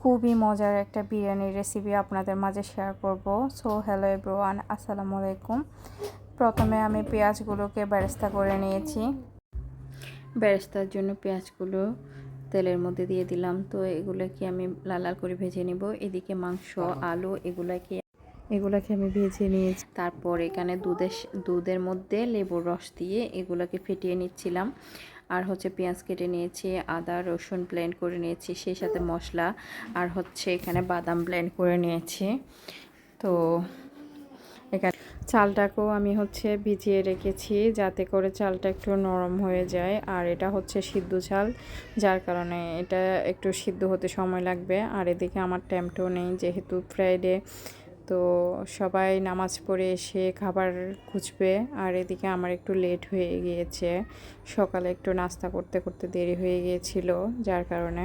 খুবই মজার একটা বিরিয়ানির রেসিপি আপনাদের মাঝে শেয়ার করব। সো হ্যালো এভরিওয়ান আসসালামু আলাইকুম। প্রথমে আমি পেঁয়াজগুলোকে ব্যারেস্তা করে নিয়েছি। ব্যারেস্তার জন্য পেঁয়াজগুলো তেলের মধ্যে দিয়ে দিলাম। তো, এগুলোকে আমি লাল লাল করে ভেজে নিব। এদিকে মাংস, আলু এগুলোকে এগুলোকে আমি ভেজে নিয়েছি। তারপর এখানে দুধের দুধের মধ্যে লেবুর রস দিয়ে এগুলোকে ফেটিয়ে নিচ্ছিলাম। আর হচ্ছে পেঁয়াজ কেটে নিয়েছি, আদা, রসুন ব্লেন্ড করে নিয়েছি, সেই সাথে মশলা আর হচ্ছে এখানে বাদাম ব্লেন্ড করে নিয়েছি। তো এখানে চালটাকেও আমি হচ্ছে ভিজিয়ে রেখেছি যাতে করে চালটা একটু নরম হয়ে যায়। আর এটা হচ্ছে সিদ্ধ চাল, যার কারণে এটা একটু সিদ্ধ হতে সময় লাগবে। আর এদিকে আমার ট্যাম্পটো নেই, যেহেতু ফ্রাইডে তো সবাই নামাজ পড়ে এসে খাবার খুঁজবে। আর এদিকে আমার একটু লেট হয়ে গিয়েছে। সকালে একটু নাস্তা করতে করতে দেরি হয়ে গিয়েছিল, যার কারণে।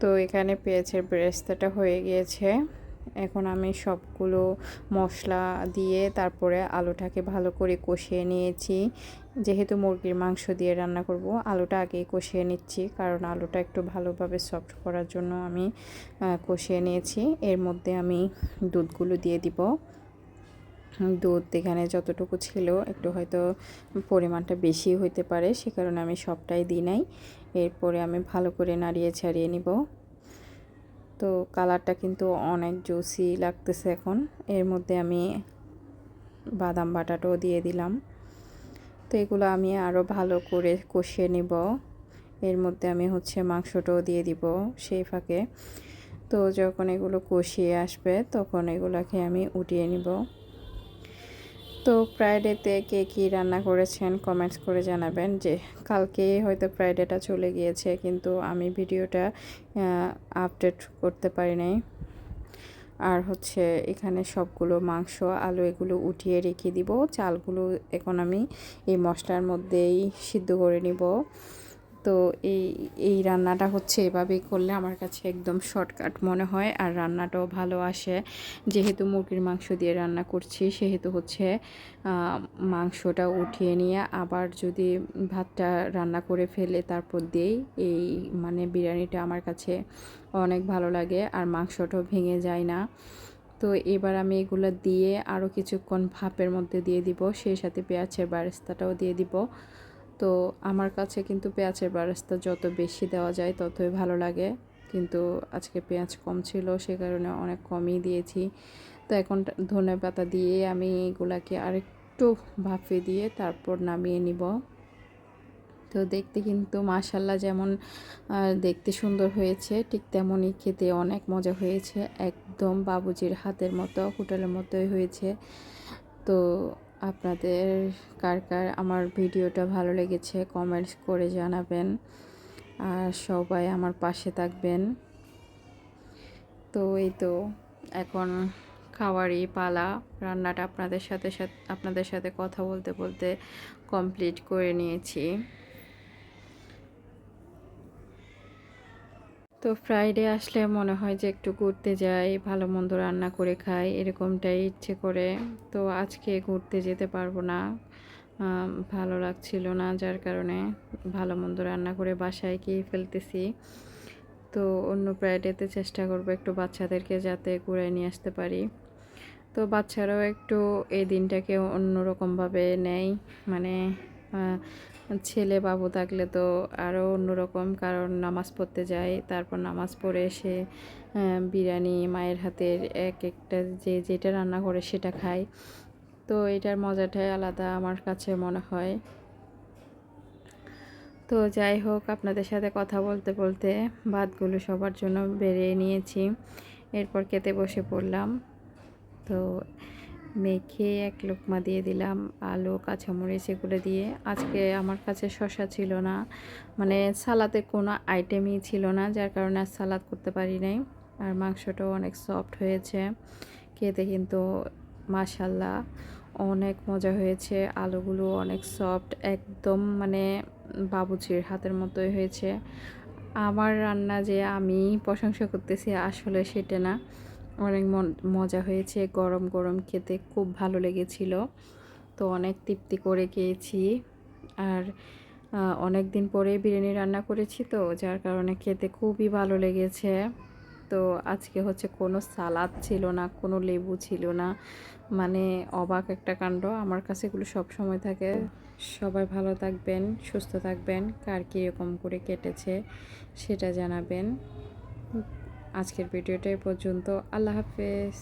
তো এখানে পেয়েছে ব্রেস্তাটা হয়ে গিয়েছে। এখন আমি সবগুলো মশলা দিয়ে তারপরে আলুটাকে ভালো করে কষিয়ে নিয়েছি। যেহেতু মুরগির মাংস দিয়ে রান্না করব, আলুটা আগেই কষিয়ে নিচ্ছি, কারণ আলুটা একটু ভালোভাবে সফট করার জন্য আমি কষিয়ে নিয়েছি। এর মধ্যে আমি দুধগুলো দিয়ে দিব। দুধ এখানে যতটুকু ছিল একটু হয়তো পরিমাণটা বেশি হইতে পারে, সে কারণে আমি সবটাই দিই নাই। এরপরে আমি ভালো করে নাড়িয়ে ছাড়িয়ে নিব। তো কালারটা কিন্তু অনেক জুসি লাগতেছে এখন। এর মধ্যে আমি বাদাম বাটাটাও দিয়ে দিলাম। তো এগুলো আমি আরও ভালো করে কষিয়ে নিব। এর মধ্যে আমি হচ্ছে মাংসটাও দিয়ে দিব সেই ফাঁকে। তো যখন এগুলো কষিয়ে আসবে তখন এগুলোকে আমি উঠিয়ে নিব। তো ফ্রাইডেতে কে কী রান্না করেছেন কমেন্টস করে জানাবেন যে কালকে হয়তো ফ্রাইডেটা চলে গিয়েছে কিন্তু আমি ভিডিওটা আপডেট করতে পারি নাই। আর হচ্ছে এখানে সবগুলো মাংস, আলু এগুলো উঠিয়ে রেখে দিব, চালগুলো এখন আমি এই মশলার মধ্যেই সিদ্ধ করে নিব। তো এই এই রান্নাটা হচ্ছে এভাবেই করলে আমার কাছে একদম শর্টকাট মনে হয়। আর রান্নাটাও ভালো আসে। যেহেতু মুরগির মাংস দিয়ে রান্না করছি, সেহেতু হচ্ছে মাংসটা উঠিয়ে নিয়ে আবার যদি ভাতটা রান্না করে ফেলে তারপর দিয়েই এই মানে বিরিয়ানিটা আমার কাছে অনেক ভালো লাগে আর মাংসটাও ভেঙে যায় না। তো এবার আমি এগুলো দিয়ে আরও কিছুক্ষণ ভাপের মধ্যে দিয়ে দিব, সেই সাথে পেঁয়াজের বারেস্তাটাও দিয়ে দিব। তো আমার কাছে কিন্তু পেঁয়াজের বারাস্তা যত বেশি দেওয়া যায় ততই ভালো লাগে। কিন্তু আজকে পেঁয়াজ কম ছিল, সে কারণে অনেক কমই দিয়েছি। তো এখন ধনে পাতা দিয়ে আমি এগুলাকে আরেকটু ভাফে দিয়ে তারপর নামিয়ে নিব। তো দেখতে কিন্তু মাশাল্লাহ যেমন দেখতে সুন্দর হয়েছে, ঠিক তেমনই খেতে অনেক মজা হয়েছে। একদম বাবুজির হাতের মতো, হোটেলের মতোই হয়েছে। তো আপনাদের কার কার আমার ভিডিওটা ভালো লেগেছে কমেন্টস করে জানাবেন। আর সবাই আমার পাশে থাকবেন। তো এই তো, এখন খাওয়ারই পালা। রান্নাটা আপনাদের সাথে সাথে, আপনাদের সাথে কথা বলতে বলতে কমপ্লিট করে নিয়েছি। তো ফ্রাইডে আসলে মনে হয় যে একটু ঘুরতে যাই, ভালো মন্দ রান্না করে খাই, এরকমটাই ইচ্ছে করে। তো আজকে ঘুরতে যেতে পারব না। ভালো লাগছিল না, যার কারণে ভালো মন্দ রান্না করে বাসায় গিয়ে ফেলতেছি। তো অন্য ফ্রাইডেতে চেষ্টা করব একটু বাচ্চাদেরকে যাতে ঘুরে নিয়ে আসতে পারি। তো বাচ্চারাও একটু এই দিনটাকে অন্যরকমভাবে নেয়। মানে ছেলে বাবু থাকলে তো আরও অন্যরকম, কারণ নামাজ পড়তে যায়, তারপর নামাজ পড়ে এসে বিরিয়ানি মায়ের হাতের এক একটা যে যেটা রান্না করে সেটা খায়। তো এটার মজাটাই আলাদা আমার কাছে মনে হয়। তো যাই হোক, আপনাদের সাথে কথা বলতে বলতে ভাতগুলো সবার জন্য বেরিয়ে নিয়েছি। এরপর খেতে বসে পড়লাম। তো মেখে এক লোকমা দিয়ে দিলাম, আলু, কাঁচামরিচ এগুলো দিয়ে। আজকে আমার কাছে শশা ছিল না মানে সালাতে কোনো আইটেমই ছিল না, যার কারণে আর সালাদ করতে পারি নাই। আর মাংসটাও অনেক সফট হয়েছে, খেতে কিন্তু মাশাল্লাহ অনেক মজা হয়েছে। আলুগুলো অনেক সফট একদম মানে বাবুচির হাতের মতোই হয়েছে। আমার রান্না যে আমি প্রশংসা করতেছি আসলে সেটা না। অনেক মজা হয়েছে, গরম গরম খেতে খুব ভালো লেগেছিল। তো অনেক তৃপ্তি করে খেয়েছি। আর অনেক দিন পরে বিরিয়ানি রান্না করেছি তো, যার কারণে খেতে খুবই ভালো লেগেছে। তো আজকে হচ্ছে কোনো সালাদ ছিল না, কোনো লেবু ছিল না। মানে অবাক একটা কাণ্ড, আমার কাছে এগুলো সব সময় থাকে। সবাই ভালো থাকবেন, সুস্থ থাকবেন, কার কীরকম করে কেটেছে সেটা জানাবেন। আজকের ভিডিওটা পর্যন্ত। আল্লাহ হাফেজ।